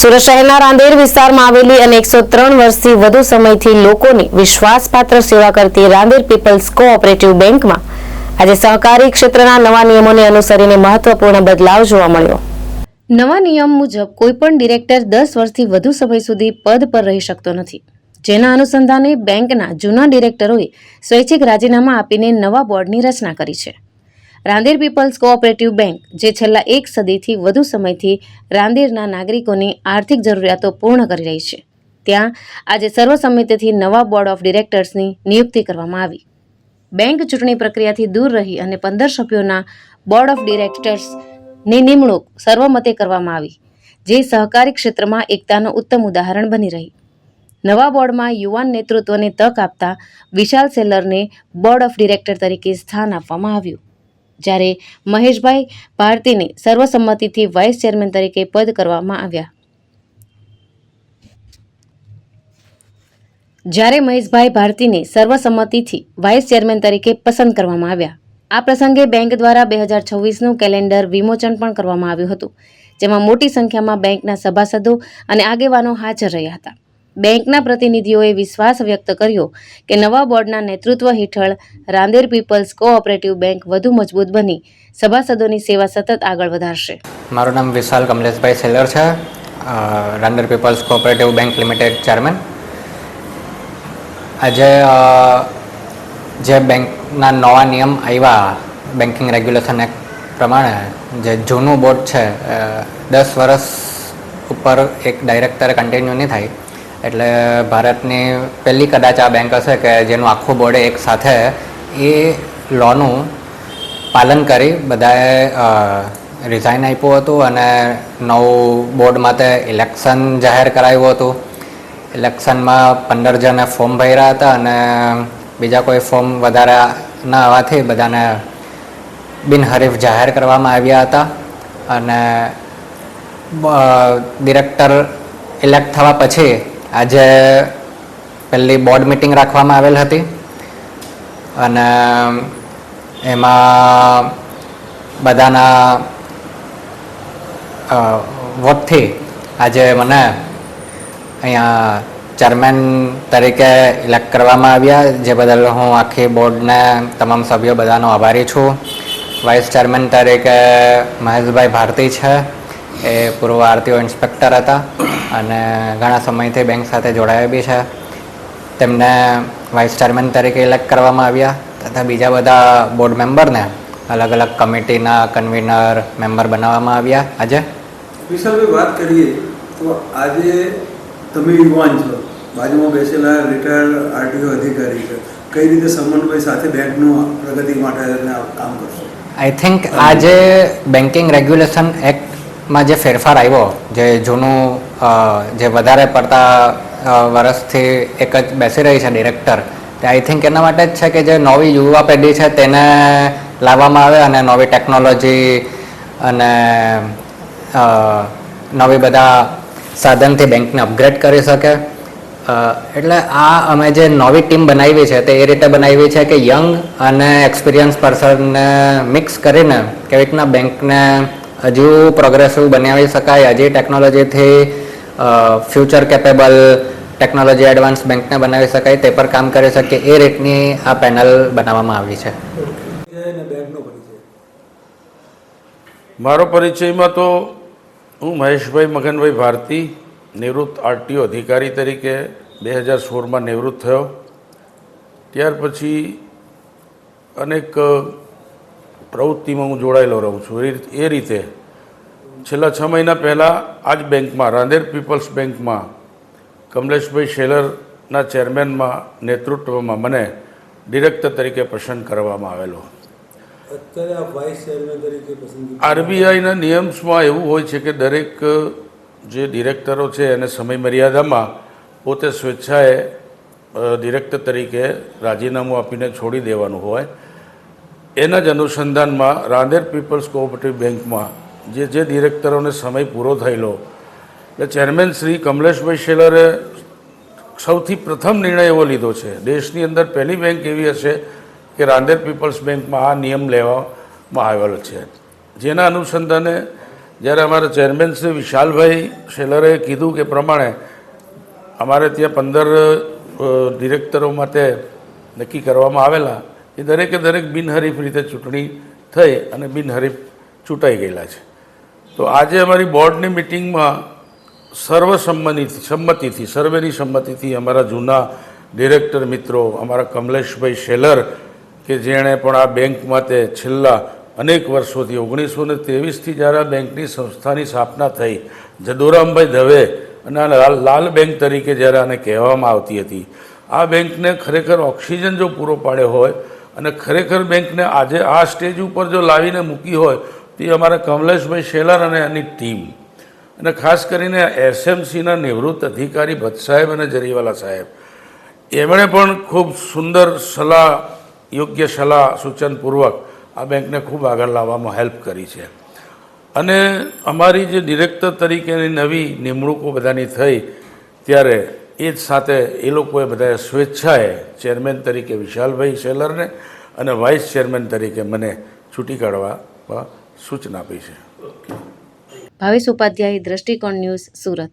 સુરત શહેરના રાંદેર વિસ્તારમાં આવેલી અને એકસો ત્રણ વર્ષથી વધુ સમયથી લોકોની વિશ્વાસપાત્ર સેવા કરતી રાંદેર પીપલ્સ કોઓપરેટિવ બેંકમાં આજે સહકારી ક્ષેત્રના નવા નિયમોને અનુસરીને મહત્વપૂર્ણ બદલાવ જોવા મળ્યો. નવા નિયમ મુજબ કોઈપણ ડિરેક્ટર દસ વર્ષથી વધુ સમય સુધી પદ પર રહી શકતો નથી. જેના અનુસંધાને બેંકના જૂના ડિરેક્ટરોએ સ્વૈચ્છિક રાજીનામા આપીને નવા બોર્ડની રચના કરી છે. રાંદેર પીપલ્સ કોઓપરેટિવ બેંક, જે છેલ્લા એક સદીથી વધુ સમયથી રાંદેરના નાગરિકોની આર્થિક જરૂરિયાતો પૂર્ણ કરી રહી છે. ત્યાં આજે સર્વસંમતિથી નવા બોર્ડ ઓફ ડિરેક્ટર્સની નિયુક્તિ કરવામાં આવી. બેંક ચૂંટણી પ્રક્રિયાથી દૂર રહી અને પંદર સભ્યોના બોર્ડ ઓફ ડિરેક્ટર્સની નિમણૂક સર્વમતે કરવામાં આવી, જે સહકારી ક્ષેત્રમાં એકતાનું ઉત્તમ ઉદાહરણ બની રહી. નવા બોર્ડમાં યુવાન નેતૃત્વને તક આપતા વિશાલ સેલરને બોર્ડ ઓફ ડિરેક્ટર તરીકે સ્થાન આપવામાં આવ્યું. જ્યારે મહેશભાઈ ભારતીને સર્વસંમતિથી વાઇસ ચેરમેન તરીકે પદ કરવામાં આવ્યા. જ્યારે મહેશભાઈ ભારતીને સર્વસંમતિથી વાઇસ ચેરમેન તરીકે પસંદ કરવામાં આવ્યા. આ પ્રસંગે બેંક દ્વારા બે હજાર છવ્વીસનું કેલેન્ડર વિમોચન પણ કરવામાં આવ્યું હતું, જેમાં મોટી સંખ્યામાં બેંકના સભાસદો અને આગેવાનો હાજર રહ્યા હતા. બેંકના પ્રતિનિધિઓએ વિશ્વાસ વ્યક્ત કર્યો કે નવા બોર્ડના નેતૃત્વ હેઠળ રાંદેર પીપલ્સ કોઓપરેટિવ બેંક વધુ મજબૂત બની. સભાસદોની સેવા સતત આગળ વધારશે. મારું નામ વિશાલ કમલેશભાઈ સેલર છે. Rander peoples cooperative bank limited chairman. આજે જે બેંકના નવા નિયમ આવ્યા બેન્કિંગ રેગ્યુલેશન એક્ટ પ્રમાણે, જે જૂનું બોર્ડ છે દસ વર્ષ ઉપર એક ડાયરેક્ટર કન્ટિન્યુ નહીં થાય. એટલે ભારતની પહેલી કદાચ આ બેંક હશે કે જેનું આખું બોર્ડે એક સાથે, એ લોનું પાલન કરી બધાએ રિઝાઇન આપ્યું હતું અને નવું બોર્ડ માટે ઇલેક્શન જાહેર કરાવ્યું હતું. ઇલેક્શનમાં પંદર જણે ફોર્મ ભર્યા હતા અને બીજા કોઈ ફોર્મ વધારે ના આવવાથી બધાને બિનહરીફ જાહેર કરવામાં આવ્યા હતા અને ડિરેક્ટર ઇલેક્ટ થવા પછી આજે પહેલી બોર્ડ મિટિંગ રાખવામાં આવેલ હતી. અને એમાં બધાના વોટથી આજે મને અહીંયા ચેરમેન તરીકે ઇલેક્ટ કરવામાં આવ્યા, જે બદલ હું આખી બોર્ડને તમામ સભ્યો બધાનો આભારી છું. વાઇસ ચેરમેન તરીકે મહેશભાઈ ભારતી છે. એ પૂર્વ આરટીઓ ઇન્સ્પેક્ટર હતા અને ઘણા સમયથી બેંક સાથે જોડાયા બી છે. તેમને વાઇસ ચેરમેન તરીકે ઇલેક્ટ કરવામાં આવ્યા તથા બીજા બધા બોર્ડ મેમ્બરને અલગ અલગ કમિટીના કન્વીનર મેમ્બર બનાવવામાં આવ્યા. આજે? વિશાલભાઈ વાત કરીએ તો આજે તમે યુવાન છો. બાજુમાં બેસેલા રિટાયર્ડ આરટીઓ અધિકારી છે. કઈ રીતે સમન્વય સાથે બેંકનું પ્રગતિ માટે કામ કરશો? આઈ થિંક આજે બેન્કિંગ રેગ્યુલેશન એક્ટમાં જે ફેરફાર આવ્યો, જે જૂનું જે વધારે પડતા વર્ષથી એક જ બેસી રહી છે ડિરેક્ટર તે આઈ થિંક એના માટે જ છે કે જે નવી યુવા પેઢી છે તેને લાવવામાં આવે અને નવી ટેકનોલોજી અને નવી બધા સાધનથી બેંકને અપગ્રેડ કરી શકે. એટલે આ અમે જે નવી ટીમ બનાવી છે તે એ રીતે બનાવી છે કે યંગ અને એક્સપિરિયન્સ પર્સનને મિક્સ કરીને કેવી રીતના બેંકને હજુ પ્રોગ્રેસિવ બનાવી શકાય. હજી ટેકનોલોજીથી ફ્યુચર કેપેબલ ટેકનોલોજી એડવાન્સ બેંકને બનાવી શકાય. તે પર કામ કરી શકે એ રીતની આ પેનલ બનાવવામાં આવી છે. મારો પરિચયમાં તો હું મહેશભાઈ મગનભાઈ ભારતી, નિવૃત્ત આરટીઓ અધિકારી તરીકે બે હજાર સોળમાં નિવૃત્ત થયો. ત્યાર પછી અનેક પ્રવૃત્તિમાં હું જોડાયેલો રહું છું. એ રીત- એ રીતે છેલ્લા છ મહિના પહેલાં આ જ બેંકમાં રાંદેર પીપલ્સ બેંકમાં કમલેશભાઈ શેલરના ચેરમેનમાં નેતૃત્વમાં મને ડિરેક્ટર તરીકે પસંદ કરવામાં આવેલો. આરબીઆઈના નિયમ્સમાં એવું હોય છે કે દરેક જે ડિરેક્ટરો છે એને સમય મર્યાદામાં પોતે સ્વેચ્છાએ ડિરેક્ટર તરીકે રાજીનામું આપીને છોડી દેવાનું હોય. એના જ અનુસંધાનમાં રાંદેર પીપલ્સ કોઓપરેટિવ બેંકમાં જે જે ડિરેક્ટરોને સમય પૂરો થયેલો, એટલે ચેરમેન શ્રી કમલેશભાઈ શેલરે સૌથી પ્રથમ નિર્ણય એવો લીધો છે, દેશની અંદર પહેલી બેંક એવી હશે કે રાંદેર પીપલ્સ બેંકમાં આ નિયમ લેવામાં આવેલો છે. જેના અનુસંધાને જ્યારે અમારા ચેરમેન શ્રી વિશાલભાઈ શેલરે કીધું કે પ્રમાણે અમારે ત્યાં પંદર ડિરેક્ટરો માટે નક્કી કરવામાં આવેલા એ દરેકે દરેક બિનહરીફ રીતે ચૂંટણી થઈ અને બિનહરીફ ચૂંટાઈ ગયેલા છે. તો આજે અમારી બોર્ડની મિટિંગમાં સર્વસંમતિથી સંમતિથી, સર્વેની સંમતિથી અમારા જૂના ડિરેક્ટર મિત્રો, અમારા કમલેશભાઈ શેલર, કે જેણે પણ આ બેંક માટે છેલ્લા અનેક વર્ષોથી, ઓગણીસો ને ત્રેવીસથી જ્યારે આ બેંકની સંસ્થાની સ્થાપના થઈ, જદુરામભાઈ દવે અને આ લાલ લાલ બેંક તરીકે જ્યારે આને કહેવામાં આવતી હતી, આ બેંકને ખરેખર ઓક્સિજન જો પૂરો પાડ્યો હોય અને ખરેખર બેંકને આજે આ સ્ટેજ ઉપર જો લાવીને મૂકી હોય, તો અમારા કમલેશભાઈ શેલર અને એની ટીમ. અને ખાસ કરીને એસએમસીના નિવૃત્ત અધિકારી ભટ્ટ સાહેબ અને જરીવાલા સાહેબ. એમણે પણ ખૂબ સુંદર સલાહ, યોગ્ય સલાહ સૂચનપૂર્વક આ બેંકને ખૂબ આગળ લાવવામાં હેલ્પ કરી છે. અને અમારી જે ડિરેક્ટર તરીકેની નવી નિમણૂકો બધાની થઈ, ત્યારે એ જ સાથે એ લોકોએ બધાએ સ્વેચ્છાએ ચેરમેન તરીકે વિશાલભાઈ શેલરને અને વાઇસ ચેરમેન તરીકે મને છૂટી કાઢવા સૂચના આપી છે. ભાવેશ ઉપાધ્યાય, દ્રષ્ટિકોણ ન્યૂઝ સુરત.